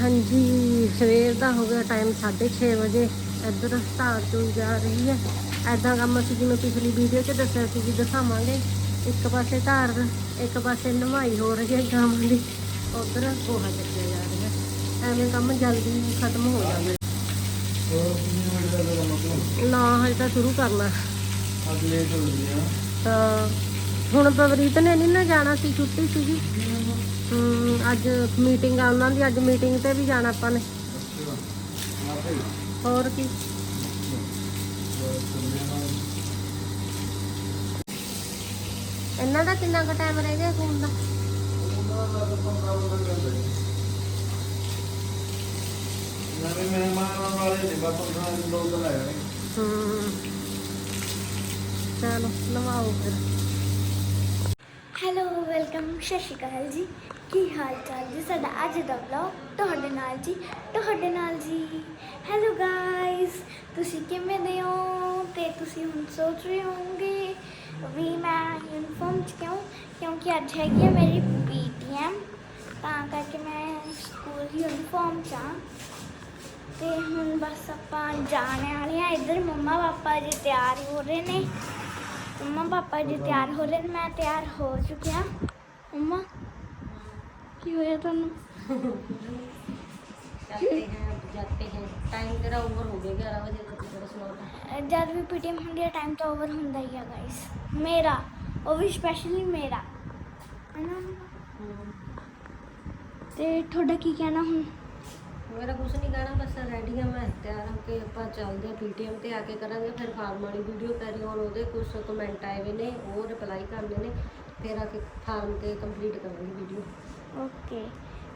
ਹਾਂਜੀ ਸਵੇਰ ਦਾ ਹੋ ਗਿਆ ਟਾਈਮ 6:30 ਵਜੇ। ਇੱਧਰ ਧਾਰ ਤੋਂ ਜਾ ਰਹੀ ਹੈ। ਐਦਾਂ ਕੰਮ ਅਸੀਂ ਜਿਵੇਂ ਪਿਛਲੀ ਵੀਡੀਓ 'ਚ ਦੱਸਿਆ ਸੀ ਜੀ ਦਿਖਾਵਾਂਗੇ। ਇੱਕ ਪਾਸੇ ਧਾਰ ਇੱਕ ਪਾਸੇ ਨਵਾਈ ਹੋ ਰਹੀ ਹੈ ਗਾਵਾਂ ਦੀ। ਉਧਰ ਗੋਹਾ ਚੱਕਿਆ ਜਾ ਰਿਹਾ। ਐਵੇਂ ਕੰਮ ਜਲਦੀ ਖਤਮ ਹੋ ਜਾਂਦਾ ਤੋਂ? ਨਾ ਹਜੇ ਤਾਂ ਸ਼ੁਰੂ ਕਰਨਾ। ਗਈ ਆ। ਤਾਂ ਹੁਣ ਪਵਰੀਤ ਨੇ ਨਹੀਂ ਨਾ ਜਾਣਾ ਸੀ ਛੁੱਟੀ ਸੀਗੀ। ਅੱਜ ਮੀਟਿੰਗ ਆ, ਉਹਨਾਂ ਦੀ ਅੱਜ ਮੀਟਿੰਗ ਤੇ ਵੀ ਜਾਣਾ ਆਪਾਂ ਨੇ। ਹੋਰ ਕੀ? ਇਹਨਾਂ ਦਾ ਕਿੰਨਾ ਕੁ ਟਾਈਮ ਰਹਿ ਗਿਆ ਫੋਨ ਦਾ? ਨਵੇਂ ਮਹਿਮਾਨ ਵਾਲੇ ਨੇ ਬਾਪਾ ਖਾਨ ਦੇ ਲੋਕ ਲਾਏ ਨੇ ਚਲੋ ਨਵਾਓ ਫਿਰ। ਹੈਲੋ ਵੈਲਕਮ ਸਤਿ ਸ਼੍ਰੀ ਅਕਾਲ ਜੀ। ਕੀ ਹਾਲ ਚਾਲ ਜੀ ਸਾਡਾ ਅੱਜ ਦਾ ਵਲੌਗ ਤੁਹਾਡੇ ਨਾਲ ਜੀ, ਤੁਹਾਡੇ ਨਾਲ ਜੀ। ਹੈਲੋ ਗਾਇਸ ਤੁਸੀਂ ਕਿਵੇਂ ਦੇ ਹੋ? ਤੇ ਤੁਸੀਂ ਹੁਣ ਸੋਚ ਰਹੇ ਹੋਵੋਗੇ ਵੀ ਮੈਂ ਯੂਨੀਫਾਰਮ ਚ ਕਿਉਂ? ਕਿਉਂਕਿ ਅੱਜ ਹੈਗੀ ਹੈ ਮੇਰੀ ਪੀਟੀਐਮ ਤਾਂ ਕਰਕੇ ਮੈਂ ਸਕੂਲ ਯੂਨੀਫਾਰਮ ਚ ਹਾਂ। ਤੇ ਹੁਣ ਬਸ ਆਪਾਂ ਜਾਣ ਵਾਲੇ ਆ ਇੱਧਰ। ਮੰਮਾ ਪਾਪਾ ਜੀ ਤਿਆਰ ਹੋ ਰਹੇ ਨੇ। ਮੰਮਾ ਪਾਪਾ ਜੀ ਤਿਆਰ ਹੋ ਰਹੇ ਨੇ, ਮੈਂ ਤਿਆਰ ਹੋ ਚੁੱਕਿਆ। ਮੰਮਾ ਕੀ ਹੋਇਆ ਤੁਹਾਨੂੰ जाते हैं जाते हैं टाइम तेरा ओवर हो गया ग्यारह बजे तक तेरा स्लॉट है ਅਹ ਜਦ ਵੀ ਪੀਟੀਐਮ ਹੁੰਦੀ ਹੈ ਟਾਈਮ ਤਾਂ ਓਵਰ ਹੁੰਦਾ ਹੀ ਆ ਗਾਇਸ ਮੇਰਾ ਉਹ ਵੀ ਸਪੈਸ਼ਲੀ ਮੇਰਾ ਹੈ ਨਾ ਤੇ ਤੁਹਾਡਾ ਕੀ ਕਹਿਣਾ ਹੁਣ ਮੇਰਾ ਕੁਝ ਨਹੀਂ ਕਹਿਣਾ ਬਸ ਰੈਡੀ ਆ ਮੈਂ ਤਿਆਰ ਹੋ ਕੇ ਆਪਾਂ ਚੱਲਦੇ ਆ ਪੀਟੀਐਮ ਤੇ ਆ ਕੇ ਕਰਾਂਗੇ ਫਿਰ ਫਾਰਮ ਵਾਲੀ ਵੀਡੀਓ ਕਰੀ ਹੁਣ ਉਹਦੇ ਕੁਝ ਕਮੈਂਟ ਆਏ ਵੇ ਨੇ ਉਹ ਰਿਪਲਾਈ ਕਰਨੇ ਨੇ ਫਿਰ ਆ ਕੇ ਫਾਰਮ ਤੇ ਕੰਪਲੀਟ ਕਰਾਂਗੇ ਵੀਡੀਓ ਓਕੇ।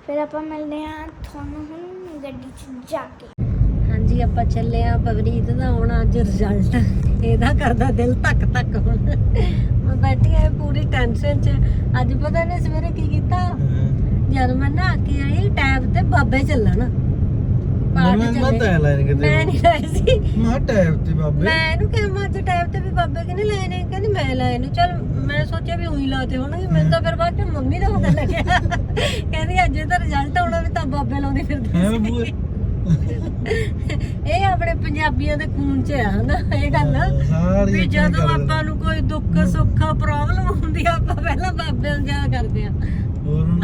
ਫਿਰ ਆਪਾਂ ਮਿਲਦੇ ਹਾਂ ਤੁਹਾਨੂੰ ਹੁਣ ਗੱਡੀ 'ਚ ਜਾ ਕੇ। ਹਾਂਜੀ ਆਪਾਂ ਚੱਲੇ ਆ ਪਵਨੀਤ ਦਾ ਆਉਣਾ ਅੱਜ ਰਿਜ਼ਲਟ ਇਹਦਾ ਕਰਦਾ ਦਿਲ ਧੱਕ ਧੱਕ ਹੁਣ। ਮੈਂ ਬੈਠੀ ਆ ਪੂਰੀ ਟੈਨਸ਼ਨ 'ਚ। ਅੱਜ ਪਤਾ ਨਹੀਂ ਸਵੇਰੇ ਕੀ ਕੀਤਾ? ਜਦ ਮੈਂ ਨਹਾ ਕੇ ਆਈ ਟੈਬ ਤੇ ਬਾਬੇ ਚੱਲਣ। ਪਾਠ ਮੈਂ ਮੈਂ ਚੱਲੇ। ਤਾਂ ਲਾਈਨ ਕਿਤੇ ਮੈਂ ਨਹੀਂ ਲਾਈ ਸੀ। ਮੈਂ ਟੈਬ ਤੇ ਬਾਬੇ। ਮੈਂ ਇਹਨੂੰ ਕਿਹਾ ਮੈਂ ਅੱਜ ਟੈਬ ਤੇ ਵੀ ਬਾਬੇ ਕਿਨੇ ਲਾਏ ਨੇ? ਕਹਿੰਦੀ ਮੈਂ ਲਾਏ ਨੇ। ਚਲ ਮੈਂ ਸੋਚਿਆ ਵੀ ਉਹੀ ਲਾਤੇ ਹੋਣਗੇ ਮੈਨੂੰ ਤਾਂ ਫਿਰ ਬਾਅਦ ਚ ਮੰਮੀ ਦਾ ਪਤਾ ਲੱਗਿਆ। ਕਹਿੰਦੀ ਅੱਜ ਇਹਦਾ ਰਿਜ਼ਲਟ ਆਉਣਾ ਵੀ ਤਾਂ ਬਾਬੇ ਲਾਉਂਦੀ ਫਿਰਦੀ ਸੀ। ਇਹ ਆਪਣੇ ਪੰਜਾਬੀਆਂ ਦੇ ਖੂਨ 'ਚ ਆ ਹਨਾ? ਇਹ ਗੱਲ ਵੀ ਜਦੋਂ। ਆਪਾਂ ਨੂੰ ਕੋਈ ਦੁੱਖ ਸੁੱਖ ਪ੍ਰੋਬਲਮ ਹੁੰਦੀ ਆ ਆਪਾਂ ਪਹਿਲਾਂ ਬਾਬਿਆਂ ਨੂੰ ਯਾਦ ਕਰਦੇ ਆ।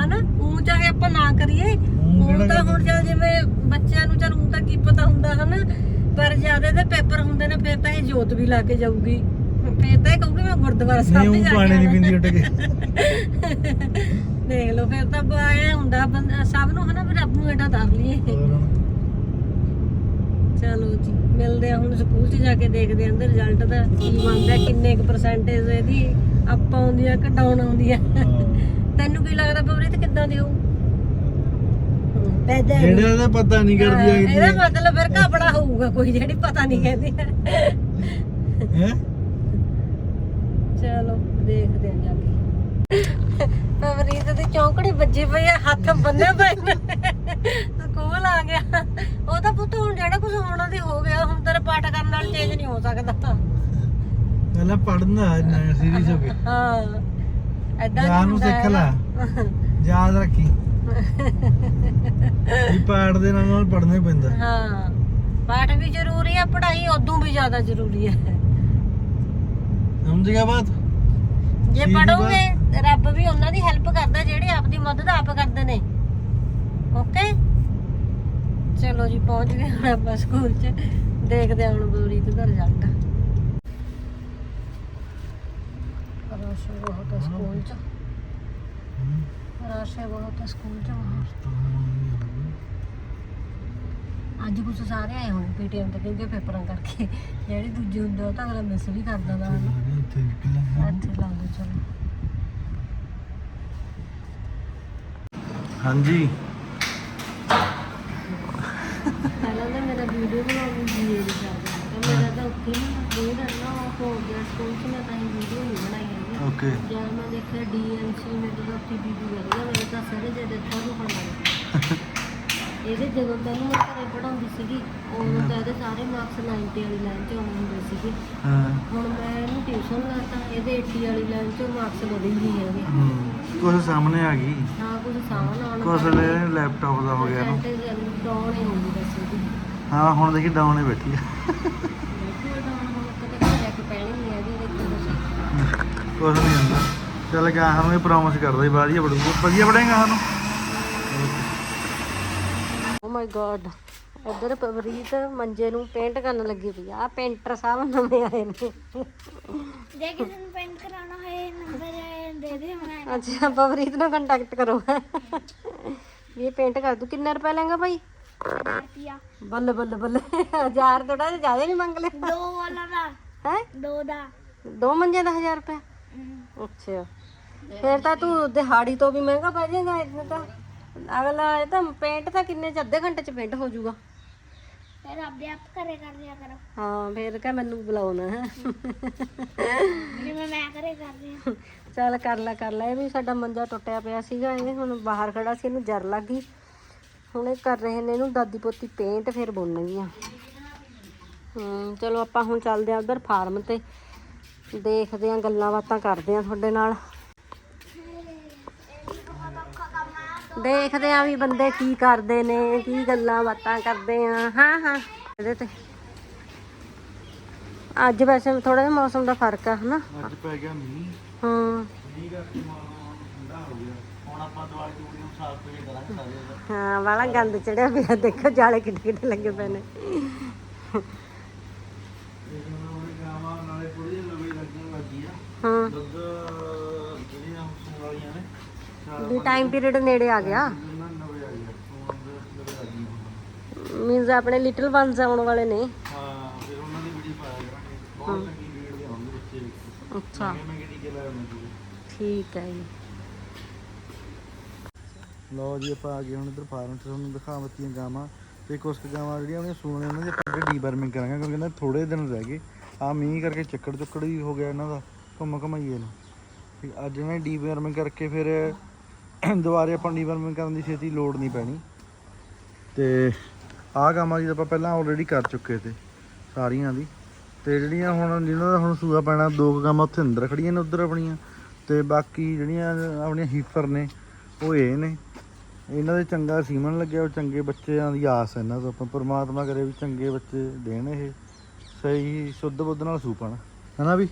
ਹਨਾ? ਉਹ ਚਾਹੇ ਆਪਾਂ ਨਾ ਕਰੀਏ ਉਹ ਤਾਂ ਹੁਣ ਜਿਵੇਂ ਬੱਚਿਆਂ ਨੂੰ ਚੱਲ ਉਹ ਤਾਂ ਕੀ ਪਤਾ ਹੁੰਦਾ ਹਨਾ? ਪਰ ਜ਼ਿਆਦਾ ਦੇ ਪੇਪਰ ਹੁੰਦੇ ਨੇ ਫਿਰ ਤਾਂ ਇਹ ਜੋਤ ਵੀ ਲਾ ਕੇ ਜਾਊਗੀ। ਫਿਰ ਤਾਂ ਇਹ ਕਹੂਗੀ ਮੈਂ ਗੁਰਦੁਆਰਾ ਨਹੀਂ ਸਾਹਿਬ ਵੀ ਉਹ ਪਾਣੀ ਨਹੀਂ। ਪੀਂਦੀ ਉੱਠ ਕੇ। ਦੇਖ ਲਓ ਫਿਰ ਤਾਂ ਆਏ ਹੁੰਦਾ ਸਭ ਨੂੰ ਹਨਾ ਵੀ ਰੱਬ ਨੂੰ ਏਡਾ ਦਰ ਲਈਏ। ਚਲੋ ਜੀ ਮਿਲਦੇ ਆ ਹੁਣ ਸਕੂਲ 'ਚ ਜਾ ਕੇ ਦੇਖਦੇ ਆਂ ਅੰਦਰ ਰਿਜ਼ਲਟ ਦਾ ਕੀ ਬਣਦਾ ਕਿੰਨੇ ਕੁ ਪਰਸੈਂਟੇਜ ਇਹਦੀ ਅਪ ਆਉਂਦੀ ਆ ਕਿ ਡਾਊਨ ਆਉਂਦੀ ਆ ਹਾਂ। ਤੈਨੂੰ ਕੀ ਲੱਗਦਾ ਪਵਰਿਤ ਕਿੱਦਾਂ ਦੀ ਹੋਊ? ਪੈਦਾ ਜਿਹੜਾ ਦਾ ਪਤਾ ਨਹੀਂ ਕਰਦੀ ਹਾਂ, ਇਹਦਾ ਮਤਲਬ ਫਿਰ ਘਪੜਾ ਹੋਊਗਾ ਕੋਈ ਜਿਹੜੀ ਪਤਾ ਨਹੀਂ ਕਹਿੰਦੀ ਹੈ? ਚਲੋ ਦੇਖਦੇ ਆਂ ਜਾ ਕੇ ਪਵਰੀਤ ਦੇ ਚੌਂਕੜੇ ਵੱਜੇ ਪਏ ਆ ਹੱਥ ਬੰਨੇ ਪਏ ਸਕੂਲ ਆ ਗਿਆ। ਉਹ ਤਾਂ ਪੁੱਤ ਹੁਣ ਜਿਹੜਾ ਕੁਝ ਹੋਣਾ ਤੇ ਹੋ ਗਿਆ ਹੁਣ ਤੇਰੇ ਪਾਠ ਕਰਨ ਨਾਲ ਚੇਂਜ ਨਹੀਂ ਹੋ ਸਕਦਾ। ਪਹਿਲਾਂ ਪੜਨਾ ਨਾ ਸੀਰੀਜ਼ ਹੋ ਕੇ ਹਾਂ ਐਦਾਂ ਯਾਰ ਨੂੰ ਸਿੱਖ ਲੈ। ਯਾਦ ਰੱਖੀ। ਵੀ ਪਾਠ ਦੇ ਨਾਲ ਨਾਲ ਪੜਨਾ ਹੀ ਪੈਂਦਾ। ਹਾਂ ਪਾਠ ਵੀ ਜ਼ਰੂਰੀ ਹੈ ਪੜ੍ਹਾਈ ਉਦੋਂ ਵੀ ਜ਼ਿਆਦਾ ਜ਼ਰੂਰੀ ਹੈ। ਸਮਝ ਗਿਆ ਬਾਤ? ਜੇ ਪੜੋਗੇ ਰੱਬ ਵੀ ਉਹਨਾਂ ਦੀ ਹੈਲਪ ਕਰਦਾ ਜਿਹੜੇ ਆਪਦੀ ਮਦਦ ਆਪ ਕਰਦੇ ਨੇ। ਓਕੇ ਚਲੋ ਜੀ ਪਹੁੰਚ ਗਏ ਹੁਣ ਆਪਾਂ ਸਕੂਲ 'ਚ। ਦੇਖਦੇ ਹਾਂ ਹੁਣ ਬੁਰੀਤ ਦਾ ਰਿਜ਼ਲਟ ਰਸ਼ ਬਹੁਤ ਹੈ ਸਕੂਲ 'ਚ। ਰਸ਼ ਹੈ ਬਹੁਤ ਹੈ ਸਕੂਲ 'ਚ ਅੱਜ ਕੁਝ ਸਾਰੇ ਆਏ ਹੋਣੇ ਪੀਟੀਐਮ ਤੇ ਕਿਉਂਕਿ ਪੇਪਰਾਂ ਕਰਕੇ। ਜਿਹੜੇ ਦੂਜੇ ਹੁੰਦੇ ਉਹ ਤਾਂ ਅਗਲਾ ਮਿਸ ਵੀ ਕਰ ਦਿੰਦਾ ਹਨ ਇੱਥੇ ਲਾ ਲਓ ਚਲੋ। ਹਾਂਜੀ। ਪਹਿਲਾਂ ਤਾਂ ਮੇਰਾ ਵੀਡੀਓ ਬਣਾਉਣ ਨੂੰ ਜੀ ਨਹੀਂ ਕਰਦਾ। ਤੇ ਮੇਰਾ ਤਾਂ ਉੱਥੇ ਨਾ ਮੂਡ ਇੰਨਾ ਆਫ ਹੋ ਗਿਆ ਸਕੂਲ 'ਚ ਮੈਂ ਤਾਂ ਇਹ ਵੀਡੀਓ ਨਹੀਂ ਬਣਾਈ ਹੈਗੀ। ਓਕੇ ਜਦ ਮੈਂ ਦੇਖਿਆ ਡੀਐਨਸੀ ਮੇਰੇ ਤਾਂ ਉੱਥੇ ਬੀਬੀ ਵਧੀਆ ਮੇਰੇ ਤਾਂ ਸਾਰੇ ਜੇ ਦੇਖਾ ਨੂੰ ਪੜਾ ਇਹਦੇ ਜਦੋਂ ਪਹਿਲਾਂ ਮੈਂ ਘਰੇ ਪੜਾਉਂਦੀ ਸੀਗੀ ਉਦੋਂ ਤਾਂ ਇਹਦੇ ਸਾਰੇ ਮਾਰਕਸ 90 ਵਾਲੀ ਲਾਈਨ 'ਚ ਆਉਂਦੇ ਹੁੰਦੇ ਸੀਗੇ। ਹਾਂ। ਹੁਣ ਮੈਂ ਇਹਨੂੰ ਟਿਊਸ਼ਨ ਲਾਤਾ ਇਹਦੇ 80 ਵਾਲੀ ਲਾਈਨ 'ਚੋਂ ਮਾਰਕਸ ਵਧੇ ਹੀ ਨਹੀਂ ਹੈਗੇ। ਹੂੰ। ਕੁਝ ਸਾਹਮਣੇ ਆ ਗਈ। ਹਾਂ ਕੁਝ ਸਾਹਮਣੇ ਆਉਣ ਕੁਝ ਲੈਪਟਾਪ ਦਾ ਹੋ ਗਿਆ ਨਾ। ਡਾਊਨ ਹੀ ਹੋ ਗਈ ਬਸ ਉਹਦੀ ਹਾਂ ਹੁਣ ਦੇਖੀ ਡਾਊਨ ਹੀ ਬੈਠੀ ਆ। ਕੁਝ ਨਹੀਂ ਹੁੰਦਾ। ਚੱਲ ਗਾਹਾਂ ਨੂੰ ਪ੍ਰੋਮਿਸ ਕਰਦਾ ਹੀ ਵਧੀਆ ਬੜੂਗਾ। ਵਧੀਆ ਬੜੇਗਾ ਸਾਨੂੰ। ਓ ਮਾਈ ਗॉड ਉਧਰ ਪਵਰੀਤ ਮੰਜੇ ਨੂੰ ਪੇਂਟ ਕਰਨ ਲੱਗੀ ਪਈ ਆ। ਪੇਂਟਰ ਸਾਹਿਬ ਨਵੇਂ ਆਏ ਨੇ। ਜੇ ਕਿਸੇ ਨੂੰ ਪੇਂਟ ਕਰਾਉਣਾ ਹੋਏ ਨੰਬਰ ਦੇ ਦੇ ਅੱਛਾ ਪਵਰੀਤ ਨਾਲ ਕੰਟੈਕਟ ਕਰੋ। ਵੀ ਇਹ ਪੇਂਟ ਕਰ ਦੂ ਕਿੰਨੇ ਰੁਪਏ ਲੈਂਗਾ ਭਾਈ? ਰੁਪਿਆ ਬੱਲੇ ਬੱਲੇ ਬੱਲੇ। ਹਜ਼ਾਰ ਥੋੜਾ ਜਿਹਾ ਜ਼ਿਆਦਾ ਨਹੀਂ ਮੰਗ ਲਿਆ। ਦੋ ਵਾਲਾ ਦਾ। ਹੈ? ਦੋ ਦਾ। ਦੋ ਮੰਜੇ ਦਾ 1000 ਰੁਪਏ ਅੱਛਾ। ਫਿਰ ਤਾਂ ਤੂੰ ਦਿਹਾੜੀ ਤੋਂ ਵੀ ਮਹਿੰਗਾ ਪੈ ਜਾਏਗਾ ਇਹ ਤਾਂ। ਅਗਲਾ ਇਹ ਤਾਂ ਪੇਂਟ ਤਾਂ ਕਿੰਨੇ ਚ ਅੱਧੇ ਘੰਟੇ ਚ ਪੇਂਟ ਹੋ ਜਾਊਗਾ। ਫਿਰ ਆਪਦੇ ਆਪ ਘਰੇ ਕਰ ਲਿਆ ਕਰੋ। ਹਾਂ ਫਿਰ ਕਹ ਮੈਨੂੰ ਬੁਲਾਉਣਾ ਹੈ। ਜਿਵੇਂ ਮੈਂ ਘਰੇ ਕਰ ਰਹੀ ਹਾਂ। ਚੱਲ ਕਰ ਲੈ ਕਰ ਲੈ। ਇਹ ਵੀ ਸਾਡਾ ਮੰਜਾ ਟੁੱਟਿਆ ਪਿਆ ਸੀਗਾ, ਇਹ ਹੁਣ ਬਾਹਰ ਖੜਾ ਸੀ, ਇਹਨੂੰ ਜਰ ਲੱਗ ਗਈ। ਹੁਣ ਇਹ ਕਰ ਰਹੇ ਨੇ ਇਹਨੂੰ ਦਾਦੀ ਪੋਤੀ ਪੇਂਟ, ਫਿਰ ਬੁਣਨਗੀਆਂ। ਹੂੰ, ਚਲੋ ਆਪਾਂ ਹੁਣ ਚੱਲਦੇ ਆਂ ਉਧਰ ਫਾਰਮ ਤੇ। ਦੇਖਦੇ ਆਂ ਗੱਲਾਂ ਬਾਤਾਂ ਕਰਦੇ ਆਂ ਤੁਹਾਡੇ ਨਾਲ। ਦੇਖਦੇ ਆਂ ਵੀ ਬੰਦੇ ਕੀ ਕਰਦੇ ਨੇ, ਕੀ ਗੱਲਾਂ ਬਾਤਾਂ ਕਰਦੇ ਆ। ਹਾਂ ਹਾਂ। ਇਹਦੇ ਤੇ। ਅੱਜ ਵੈਸੇ ਥੋੜਾ ਜਿਹਾ ਮੌਸਮ ਦਾ ਫ਼ਰਕ ਆ, ਹਨਾ? ਅੱਜ ਪੈ ਗਿਆ ਮੀਂਹ। ਹਾਂ। ਮੀਂਹ ਕਰਕੇ ਮੌਸਮ ਠੰਡਾ ਹੋ ਗਿਆ ਹੁਣ ਆਪਾਂ ਦਵਾਈ ਦੂੜੀ ਨੂੰ ਸਾਫ਼ ਕਰੀ ਕਰਾਂਗੇ ਸਾਰੇ ਦਾ ਹਾਂ ਵਾਲਾ ਗੰਦ ਚੜਿਆ ਪਿਆ। ਦੇਖੋ ਜਾਲੇ ਕਿੱਡੇ ਕਿੱਡੇ ਲੱਗੇ ਪਏ ਨੇ। ਗਾਵਾਂ ਨਾਲੇ ਥੋੜੀ ਜਿਹੀ ਨਵੀਂ ਲੱਗਣ ਲੱਗੀ ਆ ਹਾਂ। ਦੁੱਧ ਜਿਹੜੀਆਂ ਸੂਣ ਵਾਲੀਆਂ ਨੇ ਚਾਰ ਵੀ ਟਾਈਮ ਪੀਰੀਅਡ ਨੇੜੇ ਆ ਗਿਆ। ਦਿਨਾਂ ਨਵੇਂ ਆ ਗਿਆ ਸੂਣ ਦੇ ਨਵੇਂ ਆ ਗਈਆਂ ਮੀਨਸ ਆਪਣੇ ਲਿਟਲ ਵਨਸ ਆਉਣ ਵਾਲੇ ਨੇ। ਹਾਂ ਫਿਰ ਉਹਨਾਂ ਦੀ ਵੀਡੀਓ ਪਾਇਆ ਕਰਾਂਗੇ। ਬਹੁਤ ਚੰਗੀ ਵੀਡੀਓ ਆਉਂਦੀ ਬੱਚੇ ਵਿੱਚ। ਅੱਛਾ। ਮੈਂ ਕਿਹੜੀ ਕਿ ਠੀਕ ਹੈ ਜੀ। ਲਓ ਜੀ, ਆਪਾਂ ਆ ਗਏ ਹੁਣ ਇੱਧਰ ਫਾਰਮ 'ਚ ਤੁਹਾਨੂੰ ਦਿਖਾ ਗਾਵਾਂ। ਤੇ ਕੁਝ ਗਾਵਾਂ ਜਿਹੜੀਆਂ ਉਹਨੇ ਸੂਣੇ ਉਹਨਾਂ ਦੀ ਆਪਾਂ ਡੀਬਰਮਿੰਗ ਕਰਾਂਗੇ, ਕਿਉਂਕਿ ਇਹਨਾਂ ਥੋੜੇ ਦਿਨ ਰਹਿ ਗਏ। ਆ ਮੀਂਹ ਕਰਕੇ ਚੱਕੜ ਚੁੱਕੜ ਵੀ ਹੋ ਗਿਆ ਇਹਨਾਂ ਦਾ, ਘੁੰਮ ਘਮਾਈਏ ਨੂੰ ਠੀਕ ਅੱਜ ਇਹਨਾਂ ਡੀਬਰਮਿੰਗ ਕਰਕੇ ਫਿਰ ਦੁਬਾਰੇ ਆਪਾਂ ਡੀਬਰਮਿੰਗ ਕਰਨ ਦੀ ਛੇਤੀ ਲੋੜ ਨਹੀਂ ਪੈਣੀ। ਤੇ ਆਹ ਗਾਵਾਂ ਜੀ ਆਪਾਂ ਪਹਿਲਾਂ ਆਲਰੇਡੀ ਕਰ ਚੁੱਕੇ ਤੇ, ਸਾਰੀਆਂ ਦੀ। ਤੇ ਜਿਹੜੀਆਂ ਹੁਣ ਜਿਹਨਾਂ ਦਾ ਹੁਣ ਸੂਆ ਪੈਣਾ, ਦੋ ਕੁ ਗਾਵਾਂ ਉੱਥੇ ਅੰਦਰ ਖੜੀਆਂ ਨੇ ਉਧਰ ਆਪਣੀਆਂ। ਤੇ ਬਾਕੀ ਜਿਹੜੀਆਂ ਆਪਣੀਆਂ ਹੀਫਰ ਨੇ, ਉਹ ਇਹ ਨੇ। ਇਹਨਾਂ ਦੇ ਚੰਗਾ ਸੀਮਨ ਲੱਗਿਆ, ਉਹ ਚੰਗੇ ਬੱਚਿਆਂ ਦੀ ਆਸ ਹੈ ਇਹਨਾਂ ਤੋਂ। ਆਪਾਂ ਪਰਮਾਤਮਾ ਕਰੇ ਵੀ ਚੰਗੇ ਬੱਚੇ ਦੇਣ ਇਹ। ਸਹੀ, ਸ਼ੁੱਧ ਬੁੱਧ ਨਾਲ ਸੂਪਣ ਹੈਨਾ ਵੀ?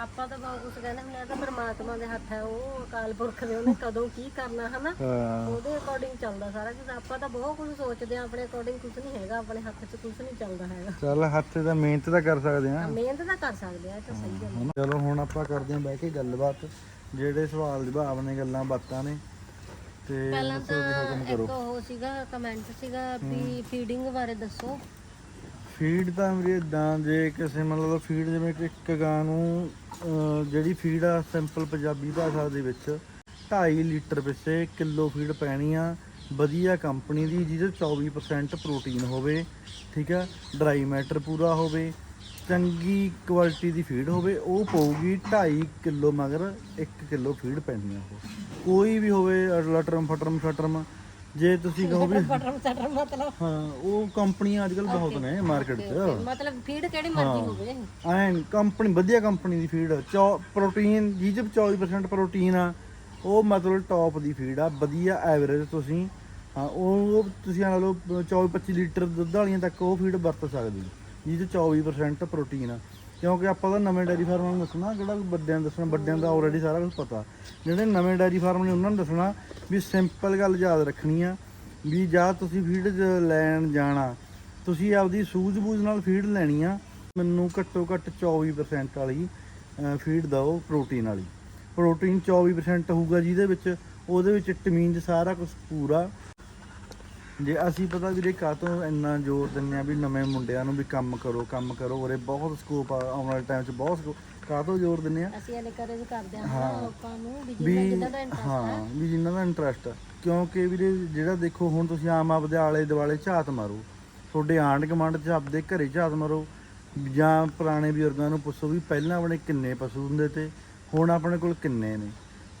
ਆਪਾਂ ਤਾਂ ਬਹੁਤ ਕੁਝ ਕਹਿੰਦੇ ਹੁੰਦੇ ਆ ਤਾਂ ਪਰਮਾਤਮਾ ਦੇ ਹੱਥ ਹੈ ਉਹ ਅਕਾਲ ਪੁਰਖ ਦੇ ਉਹਨੇ ਕਦੋਂ ਕੀ ਕਰਨਾ ਹਨਾ? ਹਾਂ। ਉਹਦੇ ਅਕੋਰਡਿੰਗ ਚੱਲਦਾ ਸਾਰਾ ਕੁਝ ਆਪਾਂ ਤਾਂ ਬਹੁਤ ਕੁਝ ਸੋਚਦੇ ਆ ਆਪਣੇ ਅਕੋਰਡਿੰਗ ਕੁਝ ਨਹੀਂ ਹੈਗਾ ਆਪਣੇ ਹੱਥ 'ਚ ਕੁਝ ਨਹੀਂ ਚੱਲਦਾ ਹੈਗਾ। ਚੱਲ ਹੱਥ ਤਾਂ ਮਿਹਨਤ ਤਾਂ ਕਰ ਸਕਦੇ ਆ ਮਿਹਨਤ ਤਾਂ ਕਰ ਸਕਦੇ ਆ ਇਹ ਤਾਂ ਸਹੀ ਗੱਲ ਹਨਾ? ਚਲੋ ਹੁਣ ਆਪਾਂ ਕਰਦੇ ਆਂ ਬਹਿ ਕੇ ਗੱਲਬਾਤ। ਜਿਹੜੇ ਸਵਾਲ ਜਵਾਬ ਨੇ ਗੱਲਾਂ ਬਾਤਾਂ ਨੇ ਤੇ ਪਹਿਲਾਂ ਤਾਂ ਇੱਕ ਉਹ ਸੀਗਾ ਕਮੈਂਟ ਸੀਗਾ ਵੀ ਫੀਡਿੰਗ ਬਾਰੇ ਦੱਸੋ। ਫੀਡ ਤਾਂ ਵੀਰੇ ਇਦਾਂ ਜੇ ਕਿਸੇ ਮਤਲਬ ਫੀਡ ਜਿਵੇਂ ਕਿ ਇੱਕ ਗਾਂ ਨੂੰ ਜਿਹੜੀ ਫੀਡ ਆ ਸਿੰਪਲ ਪੰਜਾਬੀ ਭਾਸ਼ਾ ਦੇ ਵਿੱਚ 2.5 ਲੀਟਰ ਪਿੱਛੇ ਕਿਲੋ ਫੀਡ ਪੈਣੀ ਆ। ਵਧੀਆ ਕੰਪਨੀ ਦੀ ਜਿਹਦੇ 'ਚ 24% ਪ੍ਰੋਟੀਨ ਹੋਵੇ, ਠੀਕ ਆ? ਡਰਾਈ ਮੈਟਰ ਪੂਰਾ ਹੋਵੇ, ਚੰਗੀ ਕੁਆਲਿਟੀ ਦੀ ਫੀਡ ਹੋਵੇ, ਉਹ ਪਊਗੀ 2.5 ਕਿਲੋ ਮਗਰ 1 ਕਿਲੋ ਫੀਡ ਪੈਣੀ ਆ ਉਹ। ਕੋਈ ਵੀ ਹੋਵੇ ਲਟਰਮ ਫਟਰਮ ਸ਼ਟਰਮ ਜੇ ਤੁਸੀਂ ਕਹੋ ਵੀ ਬਟਰ ਸਟਰ ਮਤਲਬ। ਹਾਂ ਉਹ ਕੰਪਨੀਆਂ ਅੱਜਕੱਲ ਬਹੁਤ ਨੇ ਮਾਰਕੀਟ 'ਚ। ਮਤਲਬ ਫੀਡ ਕਿਹੜੀ ਮਰਜ਼ੀ ਹੋਵੇ। ਐਨ ਕੰਪਨੀ ਵਧੀਆ ਕੰਪਨੀ ਦੀ ਫੀਡ ਪ੍ਰੋਟੀਨ ਜਿਹਦੇ ਵਿੱਚ 24% ਪ੍ਰੋਟੀਨ ਆ ਉਹ ਮਤਲਬ ਟੌਪ ਦੀ ਫੀਡ ਆ। ਵਧੀਆ ਐਵਰੇਜ ਤੁਸੀਂ ਹਾਂ ਉਹ ਤੁਸੀਂ ਆ ਲਓ 24 25 ਲੀਟਰ ਦੁੱਧ ਵਾਲੀਆਂ ਤੱਕ ਉਹ ਫੀਡ ਵਰਤ ਸਕਦੇ ਜਿਹਦੇ 'ਚ 24% ਪ੍ਰੋਟੀਨ ਆ। ਕਿਉਂਕਿ ਆਪਾਂ ਤਾਂ ਨਵੇਂ ਡੈਰੀ ਫਾਰਮਾਂ ਨੂੰ ਦੱਸਣਾ ਜਿਹੜਾ ਵੱਡਿਆਂ ਨੂੰ ਦੱਸਣਾ, ਵੱਡਿਆਂ ਦਾ ਆਲਰੇਡੀ ਸਾਰਾ ਕੁਝ ਪਤਾ। ਜਿਹੜੇ ਨਵੇਂ ਡੈਰੀ ਫਾਰਮ ਨੇ ਉਹਨਾਂ ਨੂੰ ਦੱਸਣਾ ਵੀ ਸਿੰਪਲ ਗੱਲ ਯਾਦ ਰੱਖਣੀ ਆ, ਵੀ ਜਾਂ ਤੁਸੀਂ ਫੀਡ ਲੈਣ ਜਾਣਾ, ਤੁਸੀਂ ਆਪਦੀ ਸੂਝ-ਬੂਝ ਨਾਲ ਫੀਡ ਲੈਣੀ ਆ, ਮੈਨੂੰ ਘੱਟੋ ਘੱਟ 24% ਵਾਲੀ ਫੀਡ ਦਿਓ ਪ੍ਰੋਟੀਨ ਵਾਲੀ। ਪ੍ਰੋਟੀਨ 24% ਹੋਊਗਾ ਜਿਹਦੇ ਵਿੱਚ, ਉਹਦੇ ਵਿੱਚ ਟਮੀਨ ਸਾਰਾ ਕੁਝ ਪੂਰਾ ਜੇ ਅਸੀਂ ਪਤਾ ਵੀਰੇ ਕਾਹਤੋਂ ਇੰਨਾ ਜ਼ੋਰ ਦਿੰਦੇ ਆ ਵੀ ਨਵੇਂ ਮੁੰਡਿਆਂ ਨੂੰ ਵੀ ਕੰਮ ਕਰੋ ਕੰਮ ਕਰੋ ਉਰੇ ਬਹੁਤ ਸਕੋਪ ਆ ਆਉਣ ਵਾਲੇ ਟਾਈਮ 'ਚ ਬਹੁਤ ਸਕੋਪ ਕਾਹਤੋਂ ਜ਼ੋਰ ਦਿੰਦੇ ਆ ਅਸੀਂ ਇਹਨੇ ਕਰੇ ਵੀ ਕਰਦੇ ਆ ਹਾਂ। ਲੋਕਾਂ ਨੂੰ ਵੀ ਵੀ ਜਿੰਨਾ ਜਿੰਨਾ ਦਾ ਇੰਟਰਸਟ ਹੈ ਹਾਂ। ਵੀ ਜਿਨ੍ਹਾਂ ਦਾ ਇੰਟਰਸਟ ਕਿਉਂਕਿ ਵੀਰੇ ਜਿਹੜਾ ਦੇਖੋ ਹੁਣ ਤੁਸੀਂ ਆਮ ਆਪਦੇ ਆਲੇ ਦੁਆਲੇ ਝਾਤ ਮਾਰੋ ਤੁਹਾਡੇ ਆਂਢ ਗੁਆਂਢ 'ਚ ਆਪਦੇ ਘਰੇ ਝਾਤ ਮਾਰੋ ਜਾਂ ਪੁਰਾਣੇ ਬਜ਼ੁਰਗਾਂ ਨੂੰ ਪੁੱਛੋ ਵੀ ਪਹਿਲਾਂ ਆਪਣੇ ਕਿੰਨੇ ਪਸ਼ੂ ਹੁੰਦੇ ਤੇ ਹੁਣ ਆਪਣੇ ਕੋਲ ਕਿੰਨੇ ਨੇ।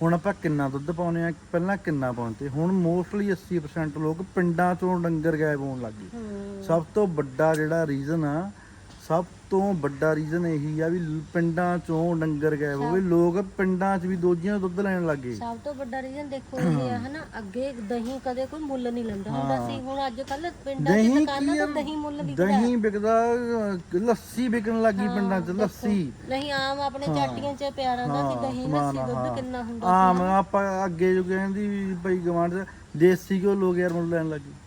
ਹੁਣ ਆਪਾਂ ਕਿੰਨਾ ਦੁੱਧ ਪਾਉਨੇ ਆ? ਪਹਿਲਾਂ ਕਿੰਨਾ ਪਾਉਂਦੇ ਹੁਣ ਮੋਸਟਲੀ 80% ਲੋਕ ਪਿੰਡਾਂ ਚੋਂ ਡੰਗਰ ਗਾਇਬ ਹੋਣ ਲੱਗ ਗਏ। ਸਭ ਤੋਂ ਵੱਡਾ ਜਿਹੜਾ ਰੀਜ਼ਨ ਆ ਸਭ ਤੋਂ ਵੱਡਾ ਰੀਜ਼ਨ ਇਹੀ ਆ ਵੀ ਪਿੰਡਾਂ ਚੋਂ ਡੰਗਰ ਗਏ। ਹੋਵੇ ਲੋਕ ਪਿੰਡਾਂ 'ਚ ਵੀ ਦੋਜੀਆਂ ਦਾ ਦੁੱਧ ਲੈਣ ਲੱਗੇ ਸਭ ਤੋਂ ਵੱਡਾ ਰੀਜ਼ਨ ਦੇਖੋ ਇਹ ਆ ਹਨਾ ਅੱਗੇ ਦਹੀਂ ਕਦੇ ਕੋਈ ਮੁੱਲ ਨਹੀਂ ਲੈਂਦਾ ਹੁੰਦਾ ਸੀ ਹੁਣ ਅੱਜ ਕੱਲ ਪਿੰਡਾਂ ਦਹੀਂ ਕੀ ਦੁਕਾਨਾਂ ਆ? ਤੋਂ ਦਹੀਂ ਮੁੱਲ ਵਿਕਦਾ ਦਹੀਂ ਵਿਕਦਾ ਅਹ, ਲੱਸੀ ਵਿਕਣ ਲੱਗੀ ਪਿੰਡਾਂ 'ਚ ਲੱਸੀ। ਨਹੀਂ ਆਮ ਆਪਣੇ ਚਾਟੀਆਂ 'ਚ ਪਿਆ ਰਹਿੰਦਾ ਕਿ ਦਹੀਂ ਲੱਸੀ ਦੁੱਧ ਕਿੰਨਾ ਹੁੰਦਾ ਆਮ ਆਪਾਂ ਅੱਗੇ ਜੋ ਕਹਿੰਦੀ ਵੀ ਭਾਈ ਗਵਾਂਢ ਚ ਦੇਸੀ ਘਿਓ ਲੋਕ ਯਾਰ ਮੁੱਲ ਲੈਣ ਲੱਗੇ ਹਾਂ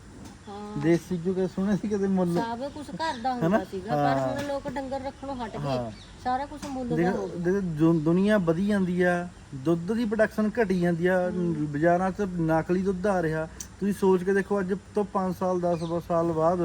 ਦੇਸੀ ਘਿਓ ਕਿ ਸੁਣਿਆ ਸੀ ਕਦੇ ਮੁੱਲ? ਸਭ ਕੁਝ ਘਰ ਦਾ ਹੁੰਦਾ ਸੀਗਾ ਪਰ ਹੁਣ ਲੋਕ ਡੰਗਰ ਰੱਖਣੋਂ ਹਟ ਗਏ। ਸਾਰਾ ਕੁਝ ਮੁੱਲ ਦਾ ਦੇਖੋ ਦੇਖੋ ਜੋ ਦੁਨੀਆ ਵਧੀ ਜਾਂਦੀ ਆ ਦੁੱਧ ਦੀ ਪ੍ਰੋਡਕਸ਼ਨ ਘਟੀ ਜਾਂਦੀ ਆ ਬਾਜ਼ਾਰਾਂ 'ਚ ਨਕਲੀ ਦੁੱਧ ਆ ਰਿਹਾ। ਤੁਸੀਂ ਸੋਚ ਕੇ ਦੇਖੋ ਅੱਜ ਤੋਂ 5 ਸਾਲ 10 ਸਾਲ ਬਾਅਦ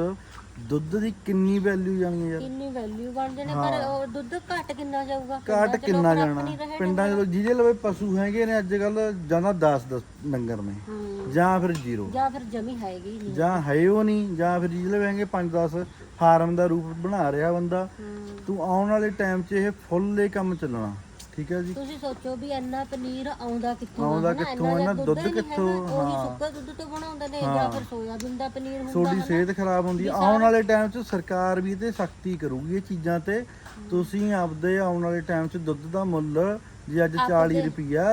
ਦੁੱਧ ਦੀ ਕਿੰਨੀ ਵੈਲਿਊ ਜਾਣੀ ਹੈ ਯਾਰ? ਕਿੰਨੀ ਵੈਲਿਊ ਬਣ ਜਾਣੇ ਪਰ ਉਹ ਦੁੱਧ ਘਟ ਕਿੰਨਾ ਜਾਊਗਾ? 'ਚ ਕਿੰਨਾ ਜਾਣਾ? ਨਹੀਂ ਪਿੰਡਾਂ 'ਚ ਜਿਹਦੇ ਲਵੇ ਪਸ਼ੂ ਹੈਗੇ ਨੇ ਅੱਜ ਕੱਲ ਜਾਂਦਾ 10 10 ਡੰਗਰ ਨੇ ਹੂੰ। ਜਾਂ ਫਿਰ ਜ਼ੀਰੋ। ਜਾਂ ਫਿਰ ਜਮੀ ਹੈਗੀ ਨਹੀਂ। ਜਾਂ ਹੈ ਉਹ ਨਹੀਂ ਜਾਂ ਫਿਰ ਜਿਹਦੇ ਲਵੇ ਹੈਗੇ 5 10 ਫਾਰਮ ਦਾ ਰੂਪ ਬਣਾ ਰਿਹਾ ਬੰਦਾ ਹੂੰ। ਤੂੰ ਆਉਣ ਵਾਲੇ ਟਾਈਮ 'ਚ ਇਹ ਫੁੱਲ ਇਹ ਕੰਮ ਚੱਲਣਾ। ਠੀਕ ਹੈ ਜੀ ਤੁਸੀਂ ਸੋਚੋ ਵੀ ਇੰਨਾ ਪਨੀਰ ਆਉਂਦਾ ਕਿੱਥੋਂ ਆਉਂਦਾ? ਕਿੱਥੋਂ, ਇੰਨਾ ਦੁੱਧ ਕਿੱਥੋਂ, ਹਾਂ। ਸੁੱਕਾ ਦੁੱਧ ਤੋਂ ਬਣਾਉਂਦੇ ਨੇ ਜਾਂ ਫਿਰ ਸੋਇਆਬੀਨ ਦਾ ਪਨੀਰ ਹੁੰਦਾ ਤੁਹਾਡੀ? ਸਿਹਤ ਖਰਾਬ ਹੁੰਦੀ ਹੈ ਆਉਣ ਵਾਲੇ ਟਾਈਮ 'ਚ ਸਰਕਾਰ ਵੀ ਤੇ ਸਖਤੀ ਕਰੂਗੀ ਇਹ ਚੀਜ਼ਾਂ ਤੇ ਤੁਸੀਂ ਆਪਦੇ ਆਉਣ ਵਾਲੇ ਟਾਈਮ 'ਚ ਦੁੱਧ ਦਾ ਮੁੱਲ ਜੇ ਅੱਜ 40 ਰੁਪਿਆ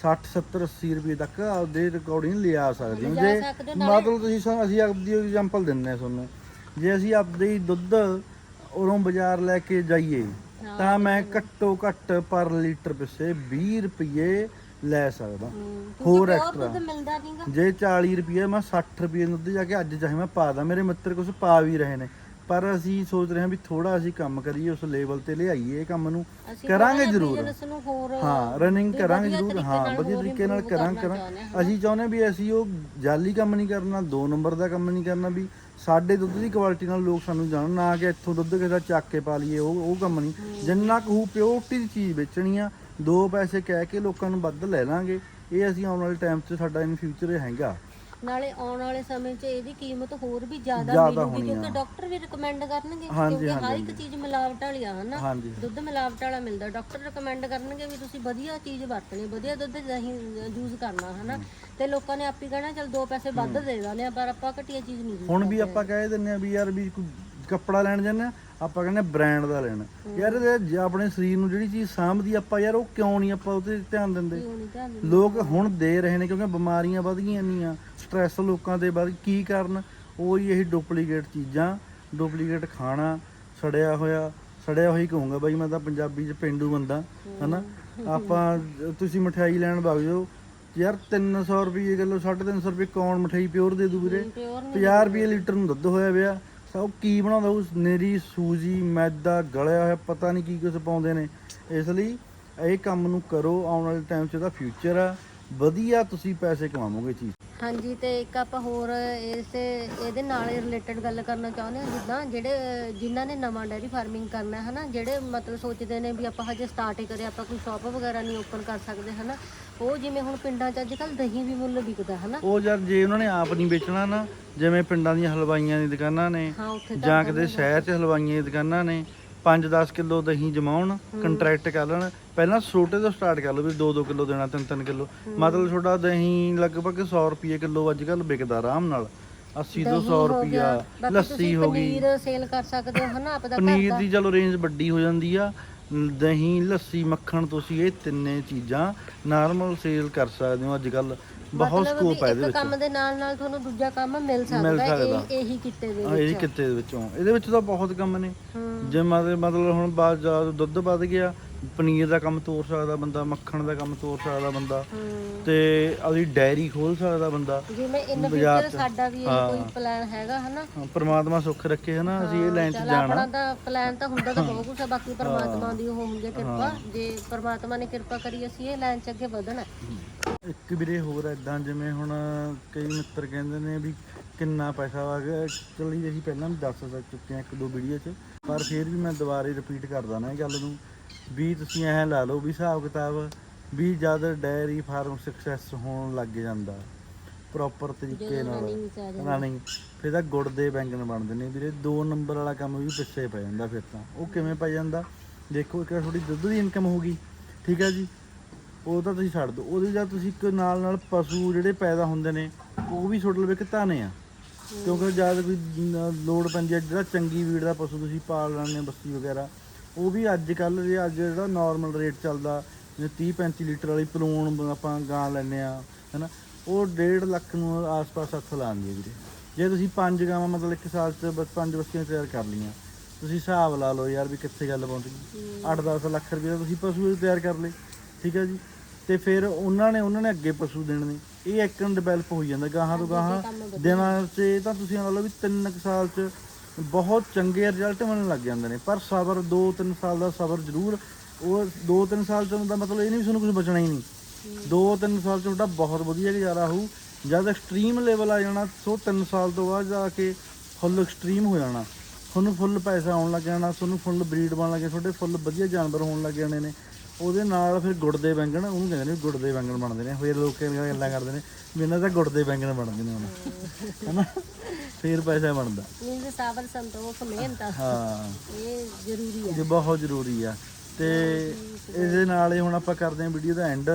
60 70 80 ਰੁਪਏ ਤੱਕ ਆਪਦੇ ਰਿਕਾਰਡਿੰਗ ਲਿਆ ਸਕਦੇ ਹੋ ਜੇ ਮਤਲਬ ਤੁਸੀਂ ਸਾਨੂੰ- ਅਸੀਂ ਆਪਦੀ ਐਗਜ਼ਾਮਪਲ ਦਿੰਨੇ ਆ ਤੁਹਾਨੂੰ ਜੇ ਅਸੀਂ ਆਪਦੇ ਦੁੱਧ ਉਰੋਂ ਬਾਜ਼ਾਰ ਲੈ ਕੇ ਜਾਈਏ ਤਾਂ ਮੈਂ ਘੱਟੋ ਘੱਟ ਪਰ ਲੀਟਰ ਪਿੱਛੇ 20 ਰੁਪਏ ਲੈ ਸਕਦਾ। ਹੋਰ ਐਕਸਟਰਾ ਦੁੱਧ ਮਿਲਦਾ ਨਹੀਂਗਾ ਜੇ 40 ਰੁਪਏ ਮੈਂ 60 ਰੁਪਏ ਦੁੱਧ ਜਾ ਕੇ ਅੱਜ ਚਾਹੇ ਮੈਂ ਪਾ ਦਾਂ। ਮੇਰੇ ਮਿੱਤਰ ਕੁਝ ਪਾ ਵੀ ਰਹੇ ਨੇ। ਪਰ ਅਸੀਂ ਸੋਚ ਰਹੇ ਹਾਂ ਵੀ ਥੋੜਾ ਅਸੀਂ ਕੰਮ ਕਰੀਏ ਉਸ ਲੈਵਲ ਤੇ ਲਿਆਈਏ ਇਹ ਕੰਮ ਨੂੰ। ਕਰਾਂਗੇ ਜ਼ਰੂਰ। ਨੂੰ ਹਾਂ ਰਨਿੰਗ ਕਰਾਂਗੇ ਜ਼ਰੂਰ। ਹਾਂ ਵਧੀਆ ਤਰੀਕੇ ਨਾਲ ਕਰਾਂ ਚਾਹੁੰਦੇ ਅਸੀਂ ਚਾਹੁੰਦੇ ਵੀ ਅਸੀਂ ਉਹ ਜਾਲੀ ਕੰਮ ਨਹੀਂ ਕਰਨਾ ਦੋ ਨੰਬਰ ਦਾ ਕੰਮ ਨਹੀਂ ਕਰਨਾ ਵੀ ਸਾਡੇ ਦੁੱਧ ਦੀ ਕੁਆਲਿਟੀ ਨਾਲ ਲੋਕ ਸਾਨੂੰ ਜਾਣਨ, ਨਾ ਕਿ ਇੱਥੋਂ ਦੁੱਧ ਕਿਸੇ ਦਾ ਚੱਕ ਕੇ ਪਾ ਲਈਏ, ਉਹ ਉਹ ਕੰਮ ਨਹੀਂ। ਜਿੰਨਾ ਕੁ ਹੂ ਪਿਓਰਟੀ ਦੀ ਚੀਜ਼ ਵੇਚਣੀ ਆ, ਦੋ ਪੈਸੇ ਕਹਿ ਕੇ ਲੋਕਾਂ ਨੂੰ ਵੱਧ ਲੈ ਲਾਂਗੇ। ਇਹ ਅਸੀਂ ਆਉਣ ਵਾਲੇ ਟਾਈਮ 'ਚ ਸਾਡਾ ਇਨ ਫਿਊਚਰ ਹੈਗਾ। ਨਾਲੇ ਆਉਣ ਵਾਲੇ ਸਮੇਂ 'ਚ ਇਹਦੀ ਕੀਮਤ ਹੋਰ ਵੀ ਜ਼ਿਆਦਾ ਜ਼ਿਆਦਾ ਮਿਲੂਗੀ ਕਿਉਂਕਿ ਡਾਕਟਰ ਵੀ ਰეკਮੈਂਡ ਕਰਨਗੇ ਕਿਉਂਕਿ ਹਰ ਇੱਕ ਚੀਜ਼ ਮਿਲਾਵਟ ਵਾਲੀ ਆ ਹਨਾ? ਦੁੱਧ ਮਿਲਾਵਟ ਵਾਲਾ ਮਿਲਦਾ। ਡਾਕਟਰ ਰეკਮੈਂਡ ਕਰਨਗੇ ਵੀ ਤੁਸੀਂ ਵਧੀਆ ਚੀਜ਼ ਵਰਤਣੀ ਵਧੀਆ ਦੁੱਧ ਦਹੀਂ ਯੂਜ਼ ਕਰਨਾ ਹਨਾ? ਤੇ ਲੋਕਾਂ ਨੇ ਆਪੀ ਕਹਿਣਾ ਚਲ ਦੋ ਪੈਸੇ ਵੱਧ ਦੇ ਦਾਂਗੇ ਪਰ ਆਪਾਂ ਘਟੀਆ ਚੀਜ਼ ਨਹੀਂ ਹੁਣ ਵੀ ਆਪਾਂ ਕਹਿ ਦਿੰਨੇ ਆ ਵੀ ਯਾਰ ਵੀ ਕੋਈ ਕੱਪੜਾ ਲੈਣ ਜਾਂਦੇ ਆ ਆਪਾਂ ਕਹਿੰਦੇ ਬ੍ਰਾਂਡ ਦਾ ਲੈਣਾ। ਯਾਰ ਇਹ ਜੇ ਆਪਣੇ ਸਰੀਰ ਨੂੰ ਜਿਹੜੀ ਚੀਜ਼ ਸਾਂਭਦੀ ਆਪਾਂ ਯਾਰ ਉਹ ਕਿਉਂ ਨਹੀਂ ਆਪਾਂ ਉਹਤੇ ਧਿਆਨ ਦਿੰਦੇ। ਲੋਕ ਹੁਣ ਦੇ ਰਹੇ ਨੇ ਕਿਉਂਕਿ ਬਿਮਾਰੀਆਂ ਵਧ ਗਈਆਂ ਇੰਨੀਆਂ ਸਟ੍ਰੈਸ ਲੋਕਾਂ ਦੇ ਵੱਧ ਕੀ ਕਾਰਨ? ਉਹ ਹੀ ਇਹ ਡੁਪਲੀਕੇਟ ਚੀਜ਼ਾਂ ਡੁਪਲੀਕੇਟ ਖਾਣਾ ਸੜਿਆ ਹੋਇਆ ਸੜਿਆ ਹੋਈ ਕਹੂੰਗਾ ਬਾਈ ਮੈਂ ਤਾਂ ਪੰਜਾਬੀ ਚ ਪਿੰਡੂ ਬੰਦਾ ਹਨਾ? ਆਪਾਂ ਤੁਸੀਂ ਮਠਿਆਈ ਲੈਣ ਵਗ ਜਾਓ ਯਾਰ 300 ਰੁਪਏ ਕਿਲੋ 350 ਰੁਪਏ ਕੌਣ ਮਠਿਆਈ ਪਿਓਰ ਦੇ ਦੂ ਵੀਰੇ? ਪਿਓਰ 50 ਰੁਪਏ ਲੀਟਰ ਨੂੰ ਦੁੱਧ ਹੋਇਆ ਪਿਆ। ਸਭ ਕੀ ਬਣਾਉਂਦਾ ਉਸ ਨੇਰੀ, ਸੂਜੀ, ਮੈਦਾ ਗਲਿਆ ਹੋਇਆ, ਪਤਾ ਨਹੀਂ ਕੀ ਕੁਝ ਪਾਉਂਦੇ ਨੇ। ਇਸ ਲਈ ਇਹ ਕੰਮ ਨੂੰ ਕਰੋ, ਆਉਣ ਵਾਲੇ ਟਾਈਮ 'ਚ ਇਹਦਾ ਫਿਊਚਰ ਆ। ਵਧੀਆ ਤੁਸੀਂ ਪੈਸੇ ਕਮਾਵੋਗੇ ਚੀਜ਼ ਹਾਂਜੀ ਤੇ ਇੱਕ ਆਪਾਂ ਹੋਰ ਇਸ ਇਹਦੇ ਨਾਲ ਰਿਲੇਟਡ ਗੱਲ ਕਰਨਾ ਚਾਹੁੰਦੇ ਹਾਂ ਜਿੱਦਾਂ ਜਿਹੜੇ ਜਿਨ੍ਹਾਂ ਨੇ ਨਵਾਂ ਡੈਰੀ ਫਾਰਮਿੰਗ ਕਰਨਾ ਹੈ ਹਨਾ ਜਿਹੜੇ ਮਤਲਬ ਸੋਚਦੇ ਨੇ ਵੀ ਆਪਾਂ ਹਜੇ ਸਟਾਰਟ ਹੀ ਕਰੇ ਆਪਾਂ ਕੋਈ ਸ਼ਾਪ ਵਗੈਰਾ ਨਹੀਂ ਓਪਨ ਕਰ ਸਕਦੇ ਹਨਾ ਉਹ ਜਿਵੇਂ ਹੁਣ ਪਿੰਡਾਂ 'ਚ ਅੱਜ ਕੱਲ ਦਹੀਂ ਵੀ ਮੁੱਲ ਵਿਕਦਾ ਹਨਾ। ਉਹ ਯਾਰ ਜੇ ਉਹਨਾਂ ਨੇ ਆਪ ਨਹੀਂ ਵੇਚਣਾ ਨਾ ਜਿਵੇਂ ਪਿੰਡਾਂ ਦੀਆਂ ਹਲਵਾਈਆਂ ਦੀ ਦੁਕਾਨਾਂ ਨੇ ਹਾਂ ਉੱਥੇ ਜਾਂ ਕਿਤੇ ਸ਼ਹਿਰ 'ਚ ਹਲਵਾਈਆਂ ਦੀਆਂ ਦੁਕਾਨਾਂ ਨੇ 5-10 ਕਿਲੋ ਦਹੀਂ ਜਮਾਉਣ ਕੰਟਰੈਕਟ ਕਰ ਲੈਣ। ਪਹਿਲਾਂ ਛੋਟੇ ਤੋਂ ਸਟਾਰਟ ਕਰ ਲਓ ਵੀ 2-2 ਕਿਲੋ ਦੇਣਾ 3-3 ਕਿਲੋ। ਮਤਲਬ ਤੁਹਾਡਾ ਦਹੀਂ ਲਗਭਗ 100 ਰੁਪਏ ਕਿਲੋ ਅੱਜ ਕੱਲ ਵਿਕਦਾ ਆਰਾਮ ਨਾਲ। 80 ਤੋਂ 100 ਰੁਪਿਆ ਲੱਸੀ ਹੋ ਗਈ। ਪਨੀਰ ਸੇਲ ਕਰ ਸਕਦੇ ਹੋ ਹਨਾ ਆਪਦਾ ਪਨੀਰ ਦਾ। ਦੀ ਚਲੋ ਰੇਂਜ ਵੱਡੀ ਹੋ ਜਾਂਦੀ ਆ। ਦਹੀਂ ਲੱਸੀ ਮੱਖਣ ਤੁਸੀਂ ਇਹ ਤਿੰਨੇ ਚੀਜ਼ਾਂ ਨਾਰਮਲ ਸੇਲ ਕਰ ਸਕਦੇ ਹੋ ਅੱਜ ਕੱਲ ਬਹੁਤ ਮਤਲਬ ਵੀ ਸਕੋਪ ਹੈ ਇਹਦੇ ਇੱਕ ਵਿੱਚ। ਕੰਮ ਦੇ ਨਾਲ ਨਾਲ ਤੁਹਾਨੂੰ ਦੂਜਾ ਕੰਮ ਮਿਲ ਸਕਦਾ ਹੈ ਸਕਦਾ। ਇਹ ਇਹੀ ਕਿੱਤੇ ਦੇ ਹਾਂ, ਇਹ ਵਿੱਚ। ਕਿੱਤੇ ਦੇ ਵਿੱਚੋਂ। ਇਹਦੇ ਵਿੱਚ ਤਾਂ ਬਹੁਤ ਕੰਮ ਨੇ। ਹੂੰ। ਜੇ ਮਤਲਬ ਮਤਲਬ ਹੁਣ ਬਾਅਦ ਜਾ- ਦੁੱਧ ਵੱਧ ਗਿਆ ਪਨੀਰ ਦਾ ਕੰਮ ਤੋਰ ਸਕਦਾ ਬੰਦਾ ਮੱਖਣ ਦਾ ਕੰਮ ਤੋਰ ਸਕਦਾ ਬੰਦਾ ਹੂੰ। ਤੇ ਆਪਦੀ ਡਾਇਰੀ ਖੋਲ ਸਕਦਾ ਬੰਦਾ। ਜਿਵੇਂ ਇਨ ਬਾਜ਼ਾਰ ਫਿਊਚਰ ਚ। ਸਾਡਾ ਵੀ ਇਹ ਹਾਂ। ਕੋਈ ਪਲਾਨ ਹੈਗਾ ਹਨਾ। ਹਾਂ, ਪ੍ਰਮਾਤਮਾ ਸੁੱਖ ਰੱਖੇ ਹਨਾ ਅਸੀਂ ਇਹ ਲਾਈਨ 'ਚ ਚੱਲ ਜਾਣਾ। ਆਪਣਾ ਤਾਂ ਪਲਾਨ ਤਾਂ ਹੁੰਦਾ ਤਾਂ ਬਹੁਤ ਕੁਛ ਆ ਬਾਕੀ ਪਰਮਾਤਮਾ ਦੀ ਉਹ ਹੁੰਦੀ ਹੈ। ਕਿਰਪਾ ਜੇ ਪਰਮਾਤਮਾ ਨੇ ਕਿਰਪਾ ਕਰੀ ਅਸੀਂ ਇਹ ਲਾਈਨ 'ਚ ਅੱਗੇ ਵਧਣਾ। ਹੈ। ਇੱਕ ਵੀਰੇ ਹੋਰ ਐਦਾਂ ਜਿਵੇਂ ਹੁਣ ਕਈ ਮਿੱਤਰ ਕਹਿੰਦੇ ਨੇ ਵੀ ਕਿੰਨਾ ਪੈਸਾ ਗਿਆ। ਚਲੀ ਅਸੀਂ ਪਹਿਲਾਂ ਵੀ ਦੱਸ ਸਕ ਚੁੱਕੇ ਹਾਂ ਇੱਕ ਦੋ ਵੀਡੀਓ 'ਚ। ਪਰ ਫਿਰ ਵੀ ਮੈਂ ਦੁਬਾਰੇ ਰਿਪੀਟ ਕਰਦਾ ਨਾ ਇਹ ਗੱਲ ਨੂੰ। ਵੀ ਤੁਸੀਂ ਐਂ ਲਾ ਲਓ ਵੀ ਹਿਸਾਬ ਕਿਤਾਬ ਵੀ ਜਦ ਡੈਰੀ ਫਾਰਮ ਸਕਸੈਸ ਹੋਣ ਲੱਗ ਜਾਂਦਾ ਪ੍ਰੋਪਰ ਤਰੀਕੇ ਨਾਲ। ਰਨਿੰਗ ਫਿਰ ਤਾਂ ਗੁੜ ਦੇ ਬੈਂਗਣ ਬਣਦੇ ਨੇ ਵੀਰੇ। ਦੋ ਨੰਬਰ ਵਾਲਾ ਕੰਮ ਵੀ ਪਿੱਛੇ ਪੈ ਜਾਂਦਾ ਫਿਰ ਤਾਂ। ਉਹ ਕਿਵੇਂ ਪੈ ਜਾਂਦਾ? ਦੇਖੋ ਇੱਕ ਥੋੜੀ ਦੁੱਧ ਦੀ ਇਨਕਮ ਹੋਊਗੀ। ਠੀਕ ਹੈ ਜੀ? ਉਹ ਤਾਂ ਤੁਸੀਂ ਛੱਡ ਦਿਓ। ਉਹਦੇ ਜਾਂ ਤੁਸੀਂ ਇੱਕ ਨਾਲ ਨਾਲ ਪਸ਼ੂ ਜਿਹੜੇ ਪੈਦਾ ਹੁੰਦੇ ਨੇ ਉਹ ਵੀ ਤੁਹਾਡੇ ਲਵੇ ਘਟਾਣੇ ਆ। ਕਿਉਂਕਿ ਜਦ ਕੋਈ ਨ- ਲੋੜ ਪੈਂਦੀ ਹੈ ਜਿਹੜਾ ਚੰਗੀ ਵੀੜ ਦਾ ਪਸ਼ੂ ਤੁਸੀਂ ਪਾਲ ਲੈਂਦੇ ਹੋ ਬੱਸੀ ਵਗੈਰਾ ਉਹ ਵੀ ਅੱਜ ਕੱਲ ਜੇ ਅੱਜ ਜਿਹੜਾ ਨਾਰਮਲ ਰੇਟ ਚੱਲਦਾ ਜਿਵੇਂ 30 35 ਲੀਟਰ ਵਾਲੀ ਪਲੂਣ ਆਪਾਂ ਗਾਂ ਲੈਂਦੇ ਆ ਹੈਨਾ। ਉਹ 1.5 ਲੱਖ ਨੂੰ ਆਸ-ਪਾਸ ਹੱਥ ਲਾਉਂਦੀ ਹੈ ਵੀਰੇ। ਜੇ ਤੁਸੀਂ ਪੰਜ ਗਾਵਾਂ ਮਤਲਬ ਇੱਕ ਸਾਲ ਚ ਬਸ ਪੰਜ ਬੱਸੀਆਂ ਤਿਆਰ ਕਰ ਲਈਆਂ ਤੁਸੀਂ ਹਿਸਾਬ ਲਾ ਲਓ ਯਾਰ ਵੀ ਕਿੱਥੇ ਗੱਲ ਪਹੁੰਚ ਗਈ। 8-10 ਲੱਖ ਰੁਪਏ ਦਾ ਤੁਸੀਂ ਪਸ਼ੂ ਤਿਆਰ ਕਰ ਲਏ। ਠੀਕ ਹੈ ਜੀ? ਤੇ ਫਿਰ ਉਹਨਾਂ ਨੇ ਉਹਨਾਂ ਨੇ ਅੱਗੇ ਪਸ਼ੂ ਦੇਣੇ। ਨੇ ਇਹ ਇੱਕ ਨੂੰ ਡਿਵੈਲਪ ਹੋਈ ਜਾਂਦਾ ਗਾਹਾਂ ਤੋਂ ਗਾਹਾਂ। ਦਿਨਾਂ 'ਚ ਤਾਂ ਤੁਸੀਂ ਲਾ ਲਓ ਵੀ 3 ਸਾਲ 'ਚ ਬਹੁਤ ਚੰਗੇ ਰਿਜ਼ਲਟ ਮਿਲਣ ਲੱਗ ਜਾਂਦੇ ਨੇ। ਪਰ ਸਬਰ 2-3 ਸਾਲ ਦਾ ਸਬਰ ਜ਼ਰੂਰ। ਉਹ 2-3 ਸਾਲ 'ਚ ਦਾ ਮਤਲਬ ਇਹ ਨਹੀਂ ਵੀ ਤੁਹਾਨੂੰ ਕੁਝ ਬਚਣਾ ਹੀ ਨਹੀਂ। 2-3 ਸਾਲ 'ਚ ਤੁਹਾਡਾ ਬਹੁਤ ਵਧੀਆ ਗੁਜ਼ਾਰਾ ਹੋਊ। ਜਦ ਐਕਸਟ੍ਰੀਮ ਲੈਵਲ ਆ ਜਾਣਾ ਸੋ 3 ਸਾਲ ਤੋਂ ਬਾਅਦ ਜਾ ਕੇ ਫੁੱਲ ਐਕਸਟ੍ਰੀਮ ਹੋ ਜਾਣਾ। ਤੁਹਾਨੂੰ ਫੁੱਲ ਪੈਸਾ ਆਉਣ ਲੱਗ ਜਾਣਾ ਤੁਹਾਨੂੰ ਫੁੱਲ ਬਰੀਡ ਬਣ ਲੱਗੇ ਤੁਹਾਡੇ ਫੁੱਲ ਵਧੀਆ ਜਾਨਵਰ ਹੋਣ ਲੱਗ ਜਾਣੇ ਨੇ। ਉਹਦੇ ਨਾਲ ਫਿਰ ਗੁੜ ਦੇ ਬੈਂਗਣ ਉਹਨੂੰ ਕਹਿੰਦੇ ਨੇ ਗੁੜ ਦੇ ਬੈਂਗਣ ਬਣਦੇ ਨੇ। ਫਿਰ ਲੋਕ ਇਹ ਗੱਲਾਂ ਕਰਦੇ ਨੇ ਵੀ ਇਹਨਾਂ ਦਾ ਗੁੜ ਦੇ ਬੈਂਗਣ ਬਣਦੇ ਨੇ ਹੁਣ। ਹਨਾ? ਫਿਰ ਪੈਸਾ ਬਣਦਾ। ਮੀਨਸ ਸਾਬਰ ਸੰਤੋਖ ਮਿਹਨਤ ਹਾਂ। ਇਹ ਜ਼ਰੂਰੀ ਹੈ ਇਹ ਬਹੁਤ ਜ਼ਰੂਰੀ ਆ। ਤੇ ਇਹਦੇ ਨਾਲ ਹੀ ਹੁਣ ਆਪਾਂ ਕਰਦੇ ਹਾਂ ਵੀਡੀਓ ਦਾ ਐਂਡ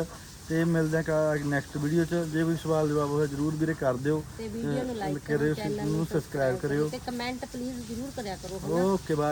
ਤੇ ਮਿਲਦੇ ਹਾਂ ਨੈਕਸਟ ਵੀਡੀਓ 'ਚ। ਜੇ ਕੋਈ ਸਵਾਲ ਜਵਾਬ ਹੋਇਆ ਜਰੂਰ ਵੀਰੇ ਕਰ ਦਿਓ। ਤੇ ਵੀਡੀਓ ਨੂੰ ਲਾਈਕ ਕਰਿਓ ਕਰੋ ਚੈਨਲ ਨੂੰ ਸਬਸਕ੍ਰਾਈਬ ਕਰਿਓ। ਤੇ ਕਮੈਂਟ ਪਲੀਜ਼ ਜ਼ਰੂਰ ਕਰਿਆ ਕਰੋ ਓਕੇ ਬਾਏ